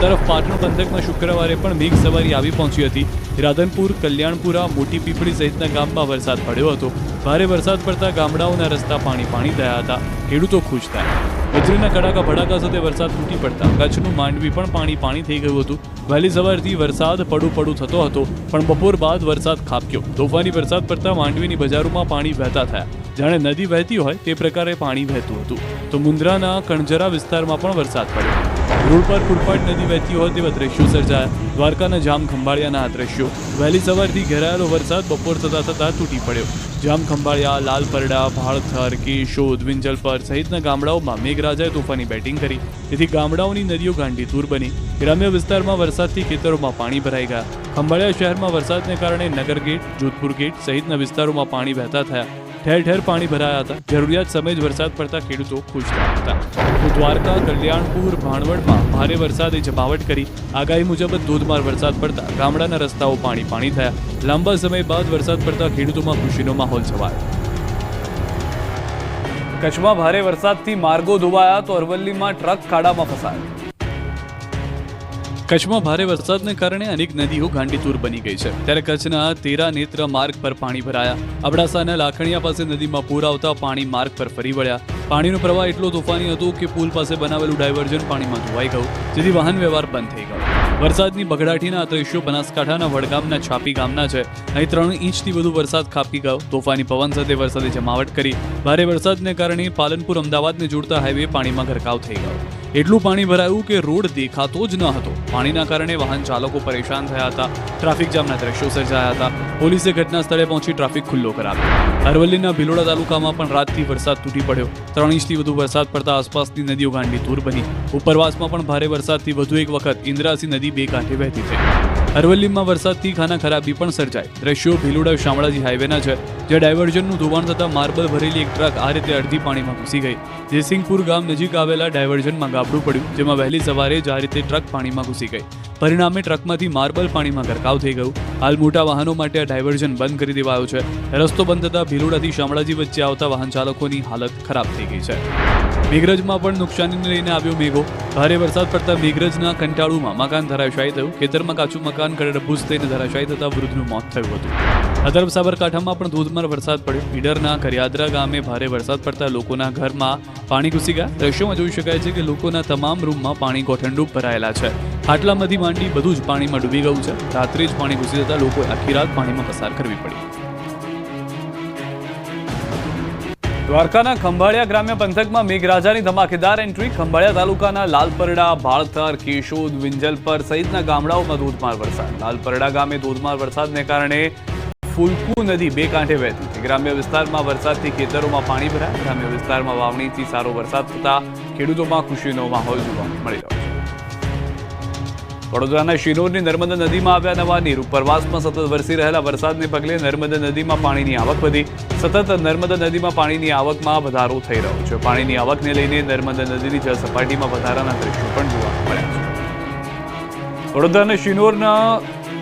તરફ પાટણ પંથકમાં શુક્રવારે પણ મેઘ સવારી આવી પહોંચી હતી. રાધનપુર, કલ્યાણપુરા, મોટી પીપળી સહિતના ગામમાં વરસાદ પડ્યો હતો. ભારે વરસાદ પડતા ગામડાઓના રસ્તા પાણી પાણી થયા હતા. ખેડૂતો ખુશ થયા. વીજળીના કડાકા ભડાકા સાથે વરસાદ તૂટી પડતા કચ્છનું માંડવી પણ પાણી પાણી થઈ ગયું હતું. વહેલી સવારથી વરસાદ પડું પડું થતો હતો, પણ બપોર બાદ વરસાદ ખાબક્યો. તોફાની વરસાદ પડતા માંડવીની બજારોમાં પાણી વહેતા થયા. જાણે નદી વહેતી હોય તે પ્રકારે પાણી વહેતું હતું. તો મુન્દ્રાના કણજરા વિસ્તારમાં પણ વરસાદ પડ્યો. રોડ પર ફૂટપાટ નદી વહેતી હોય તેવા દ્રશ્યો સર્જાયા. દ્વારકાના જામ ખંભાળિયાના આ દ્રશ્યો વહેલી સવારથી ઘેરાયેલો વરસાદ બપોર થતા થતા તૂટી પડ્યો. જામ ખંભાળિયા લાલપરડા ભાળથર, કેશોદ, વિંજલપર સહિતના ગામડાઓમાં મેઘરાજાએ તોફાની બેટિંગ કરી. તેથી ગામડાઓની નદીઓ ગાંડીતુર બની. ગ્રામ્ય વિસ્તારમાં વરસાદથી ખેતરોમાં પાણી ભરાઈ ગયા. ખંભાળિયા શહેરમાં વરસાદને કારણે નગર ગેટ, જોધપુર ગેટ સહિતના વિસ્તારોમાં પાણી વહેતા થયા. ઠેર ઠેર પાણી ભરાયા હતા. જરૂરિયાત સમય જ વરસાદ પડતા ખેડૂતો ખુશ હતા. દ્વારકા કલ્યાણપુર ભાણવડમાં ભારે વરસાદે જમાવટ કરી. આગાહી મુજબ ધોધમાર વરસાદ પડતા ગામડાના રસ્તાઓ પાણી પાણી થયા. લાંબા સમય બાદ વરસાદ પડતા ખેડૂતોમાં ખુશીનો માહોલ છવાયો. કચ્છમાં ભારે વરસાદથી માર્ગો ધોવાયા તો અરવલ્લીમાં ટ્રક ખાડામાં ફસાયો. કચ્છમાં ભારે વરસાદને કારણે અનેક નદીઓ ગાંડીતુર બની ગઈ છે. ત્યારે કચ્છના તેરા નેત્ર માર્ગ પર પાણી ભરાયા. અબડાસાના લાખણીયા પાસે નદીમાં પૂર આવતા પાણી માર્ગ પર ફરી વળ્યા. પાણીનો પ્રવાહ એટલો તોફાની હતો કે પુલ પાસે બનાવેલું ડાયવર્ઝન પાણીમાં ધોવાઈ ગયું. જેથી વાહન વ્યવહાર બંધ થઈ ગયો. વરસાદની બગડાટીના આ દ્રશ્યો બનાસકાંઠાના વડગામના છાપી ગામના છે. અહીં ત્રણ ઇંચથી વધુ વરસાદ ખાપી ગયો. તોફાની પવન સાથે વરસાદે જમાવટ કરી. ભારે વરસાદને કારણે પાલનપુર અમદાવાદને જોડતા હાઈવે પાણીમાં ગરકાવ થઈ ગયો. એટલું પાણી ભરાયું કે રોડ દેખાતો જ ન હતો. પાણીના કારણે વાહન ચાલકો પરેશાન થયા હતા. ટ્રાફિક જામના દ્રશ્યો સર્જાયા હતા. પોલીસે ઘટના સ્થળે પહોંચી ટ્રાફિક ખુલ્લો કરાવ્યો. અરવલ્લીના ભિલોડા તાલુકામાં પણ રાતથી વરસાદ તૂટી પડ્યો. ત્રણ ઇંચથી વધુ વરસાદ પડતા આસપાસની નદીઓ ગાંડી દૂર બની. ઉપરવાસમાં પણ ભારે વરસાદથી વધુ એક વખત ઇન્દ્રાસી નદી બે કાંઠે વહેતી થઈ. અરવલ્લીમાં વરસાદથી ખાના ખરાબી પણ સર્જાય દ્રશ્યો ભીલુડા શામળાજી હાઈવેના છે, જ્યાં ડાયવર્ઝનનું ધોવાણ થતાં માર્બલ ભરેલી એક ટ્રક આ રીતે અડધી પાણીમાં ઘૂસી ગઈ. જયસિંહપુર ગામ નજીક આવેલા ડાયવર્ઝનમાં ગાબડું પડ્યું, જેમાં વહેલી સવારે જ આ રીતે ટ્રક પાણીમાં ઘૂસી ગઈ. પરિણામે ટ્રકમાંથી માર્બલ પાણીમાં ગરકાવ થઈ ગયું. હાલ મોટા વાહનો માટે આ ડાયવર્ઝન બંધ કરી દેવાયો છે. રસ્તો બંધ થતા ભીલોડાથી શામળાજી વચ્ચે આવતા વાહન ચાલકોની હાલત ખરાબ થઈ ગઈ છે. મેઘરજમાં પણ નુકસાનીને લઈને આવ્યો મેઘો. ભારે વરસાદ પડતા મેઘરજના કંટાળુમાં મકાન ધરાશાયી થયું. ખેતરમાં કાચું મકાન કડબૂસ થઈને ધરાશાયી થતા વૃદ્ધનું મોત થયું હતું. આ સાબરકાંઠામાં પણ ધોધમાર વરસાદ પડ્યો. ઈડરના કરિયાદરા ગામે ભારે વરસાદ પડતા લોકોના ઘરમાં પાણી ઘૂસી ગયા. દ્રશ્યોમાં જોઈ શકાય છે કે લોકોના તમામ રૂમમાં પાણી ગોઠણડૂબ ભરાયેલા છે. ખાટલામાંથી માંડી બધું જ પાણીમાં ડૂબી ગયું છે. રાત્રે જ પાણી ઘૂસી જતા લોકોએ આખી રાત પાણીમાં પસાર કરવી પડી. દ્વારકાના ખંભાળિયા ગ્રામ્ય પંથકમાં મેઘરાજાની ધમાકેદાર એન્ટ્રી ખંભાળિયા તાલુકાના લાલપરડા, ભાળથર, કેશોદ, વિંજલપર સહિતના ગામડાઓમાં ધોધમાર વરસાદ. લાલપરડા ગામે ધોધમાર વરસાદને કારણે ફુલકુ નદી બે કાંઠે વહેતી હતી. ગ્રામ્ય વિસ્તારમાં વરસાદથી ખેતરોમાં પાણી ભરાયા. ગ્રામ્ય વિસ્તારમાં વાવણીથી સારો વરસાદ થતા ખેડૂતોમાં ખુશીનો માહોલ જોવા મળી રહ્યો છે વડોદરાના શિરોરની નર્મદા નદીમાં આવ્યા નવા નીર. ઉપરવાસમાં સતત વરસી રહેલા વરસાદને પગલે નર્મદા નદીમાં પાણીની આવક વધી. સતત નર્મદા નદીમાં પાણીની આવકમાં વધારો થઈ રહ્યો છે. પાણીની આવકને લઈને નર્મદા નદીની જળસપાટીમાં વધારાના દ્રશ્યો પણ જોવા મળ્યા છે. વડોદરાના શિનોરના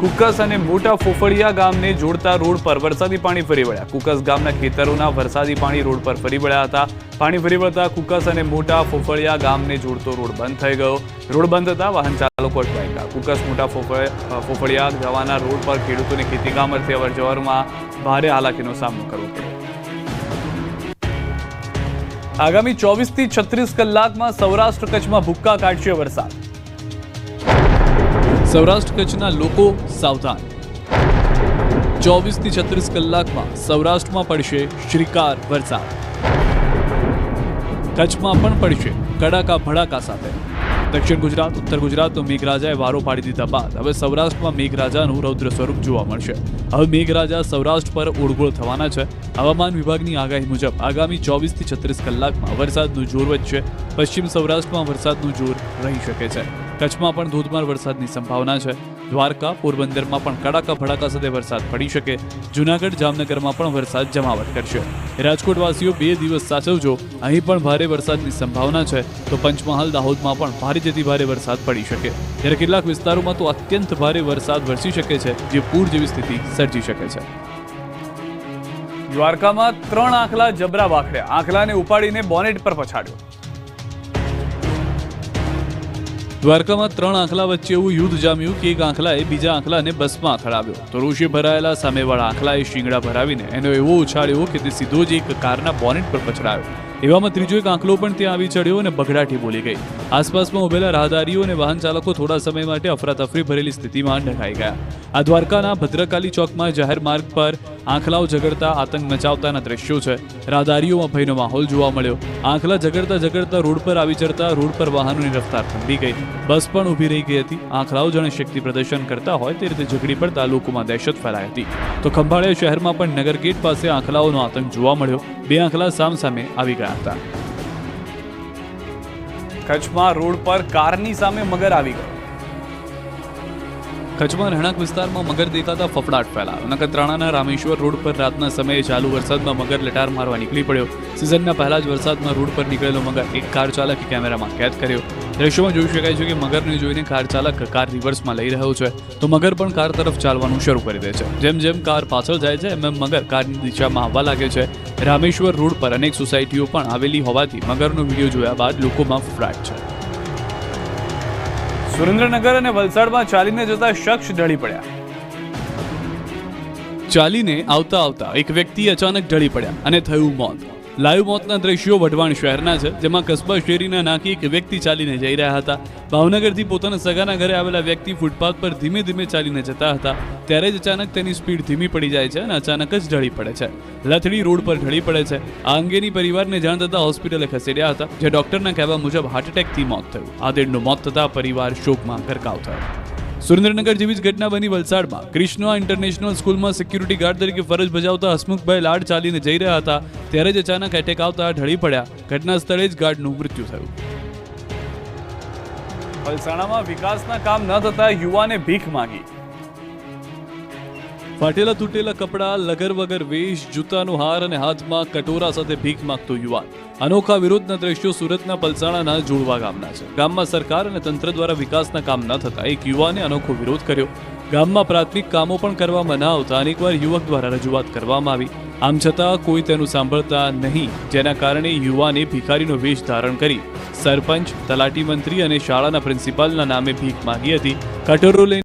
કુકસ અને મોટા ફોફળિયા ગામને જોડતા રોડ પર વરસાદી પાણી ફરી વળ્યા. કુકસ ગામના ખેતરોના વરસાદી પાણી રોડ પર ફરી વળ્યા હતા. પાણી ફરી વળતા કુકસ અને મોટા ફોફળિયા ગામને જોડતો રોડ બંધ થઈ ગયો. રોડ બંધ થતા વાહન અટવાઈ કુકસ, મોટા ફોફળિયા જવાના રોડ પર ખેડૂતોને ખેતીકામ અર્થે અવરજવરમાં ભારે હાલાકીનો સામનો કરવો પડ્યો. આગામી ચોવીસથી છત્રીસ કલાકમાં સૌરાષ્ટ્ર કચ્છમાં ભૂક્કા કાઢશે વરસાદ. સૌરાષ્ટ્ર કચ્છના લોકો સાવધાન. ચોવીસથી છત્રીસ કલાકમાં સૌરાષ્ટ્રમાં પડશે શ્રીકાર વરસાદ. કચ્છમાં પણ પડશે કડાકા ભડાકા સાથે. દક્ષિણ ગુજરાત, ઉત્તર ગુજરાતનો મેઘરાજાએ વારો પાડી દીધા બાદ હવે સૌરાષ્ટ્રમાં મેઘરાજાનું રૌદ્ર સ્વરૂપ જોવા મળશે. હવે મેઘરાજા સૌરાષ્ટ્ર પર ઓળગોળ થવાના છે. હવામાન વિભાગની આગાહી મુજબ આગામી ચોવીસથી છત્રીસ કલાકમાં વરસાદનું જોર વધશે. પશ્ચિમ સૌરાષ્ટ્રમાં વરસાદનું જોર રહી શકે છે. કચ્છમાં પણ ધોધમાર વરસાદની સંભાવના છે. દ્વારકા, પોરબંદરમાં પણ કડાકા ભડાકા સાથે વરસાદ પડી શકે. જૂનાગઢ, જામનગરમાં પણ વરસાદ જમાવટ કરશે. રાજકોટવાસીઓ બે દિવસ સાચવજો, અહીં પણ ભારે વરસાદની સંભાવના છે. તો પંચમહાલ, દાહોદમાં પણ ભારે જેથી ભારે વરસાદ પડી શકે. જ્યારે કેટલાક વિસ્તારોમાં તો અત્યંત ભારે વરસાદ વરસી શકે છે, જે પૂર જેવી સ્થિતિ સર્જી શકે છે. દ્વારકામાં ત્રણ આંખલા જબરા વાખડ્યા આંખલાને ઉપાડીને બોનેટ પર પછાડ્યો. દ્વારકામાં ત્રણ આંખલા વચ્ચે એવું યુદ્ધ જામ્યું કે એક આંખલાએ બીજા આંખલાને બસમાં અથડાવ્યો. તો રોષે ભરાયેલા સામેવાળા આંખલાએ શિંગડા ભરાવીને એનો એવો ઉછાળ્યો કે તે સીધો જ એક કારના બોનેટ પર પછડાયો. એવામાં ત્રીજો એક આંકલો પણ ત્યાં આવી ચડ્યો અને બગડાટી બોલી ગઈ. આસપાસમાં ઉભેલા રાહદારીઓ અને વાહન ચાલકો થોડા સમય માટે અફરાતફરી ભરેલી સ્થિતિમાં ઢંકાઈ ગયા. આ દ્વારકાના ભદ્રકાલી ચોકમાં જાહેર માર્ગ પર આંખલાઓ ઝઘડતા, આતંક મચાવતાના દ્રશ્યો છે. રાહદારીઓમાં ભયનો માહોલ જોવા મળ્યો. આંખલા ઝઘડતા ઝઘડતા રોડ પર આવી ચડતા, રોડ પર વાહનોની રફતાર થંભી ગઈ. બસ પણ ઊભી રહી ગઈ હતી. આંખલાઓ જાણે શક્તિ પ્રદર્શન કરતા હોય તે રીતે ઝઘડી પડતા લોકોમાં દહેશત ફેલાઈ હતી. તો ખંભાળિયા શહેરમાં પણ નગર ગેટ પાસે આંખલાઓનો આતંક જોવા મળ્યો. બે આંખલા સામ સામે આવી ગયા હતા. કચ્છમાં રોડ પર કારની સામે મગર આવી ગયો. કચ્છમાં રહેણાંક વિસ્તારમાં મગર દેખાતા ફફડાટ ફેલાયો. નખત્રાણાના રામેશ્વર રોડ પર રાતના સમયે ચાલુ વરસાદમાં મગર લટાર મારવા નીકળી પડ્યો. સિઝનના પહેલા જ વરસાદમાં રોડ પર નીકળેલો મગર એક કાર ચાલકે કેમેરામાં કેદ કર્યો. દ્રશ્યોમાં જોઈ શકાય છે કે મગરને જોઈને કાર ચાલક કાર રિવર્સમાં લઈ રહ્યો છે. તો મગર પણ કાર તરફ ચાલવાનું શરૂ કરી દે છે. જેમ જેમ કાર પાછળ જાય છે, એમ એમ મગર કારની દિશામાં આવવા લાગે છે. રામેશ્વર રોડ પર અનેક સોસાયટીઓ પણ આવેલી હોવાથી મગરનો વીડિયો જોયા બાદ લોકોમાં ફફડાટ છે. સુરેન્દ્રનગર અને વલસાડમાં ચાલીને જતા શખ્સ ઢળી પડ્યા. ચાલીને આવતા આવતા એક વ્યક્તિ અચાનક ઢળી પડ્યા અને થયું મોત. લાઈવ મોતના દ્રશ્યો વઢવાણ શહેરના છે, જેમાં કસ્બા શેરીના નાકી એક વ્યક્તિ ચાલીને જઈ રહ્યા હતા. ભાવનગરથી પોતાના સગાના ઘરે આવેલા વ્યક્તિ ફૂટપાથ પર ધીમે ધીમે ચાલીને જતા હતા. ત્યારે જ અચાનક તેની સ્પીડ ધીમી પડી જાય છે અને અચાનક જ ઢળી પડે છે. લથડી રોડ પર ઢળી પડે છે. આ અંગેની પરિવારને જાણ થતાં હોસ્પિટલે ખસેડ્યા હતા, જે ડોક્ટરના કહેવા મુજબ હાર્ટ એટેકથી મોત થયું. આદેડનું મોત થતાં પરિવાર શોકમાં ગરકાવ થયો. સુરેન્દ્રનગર જેવી જ ઘટના બની વલસાડમાં. કૃષ્ણા ઇન્ટરનેશનલ સ્કૂલમાં સિક્યુરિટી ગાર્ડ તરીકે ફરજ બજાવતા હસમુખભાઈ લાડ ચાલીને જઈ રહ્યા હતા, ત્યારે જ અચાનક એટેક આવતા ઢળી પડ્યા. ઘટના સ્થળે જ ગાર્ડનું મૃત્યુ થયું. વલસાડામાં વિકાસના કામ ન થતા યુવાને ભીખ માંગી. ફાટેલા તૂટેલા કપડાં, લગર વગર વેશ, જૂતાનો હાર અને હાથમાં કટોરા સાથે ભીખ માંગતો યુવાન. અનોખા વિરોધના દ્રશ્યો સુરતના પલસાણાના જોડવા ગામના છે. ગામમાં સરકાર અને તંત્ર દ્વારા વિકાસના કામ ન થતા એક યુવાને અનોખો વિરોધ કર્યો. ગામમાં પ્રાથમિક કામો પણ કરવામાં ન આવતા અનેકવાર યુવક દ્વારા રજૂઆત કરવામાં આવી. આમ છતાં કોઈ તેનું સાંભળતા નહીં, જેના કારણે યુવાને ભિખારીનો વેશ ધારણ કરી. સરપંચ, તલાટી મંત્રી અને શાળાના પ્રિન્સિપાલના નામે ભીખ માંગી હતી. કટોરો લઈને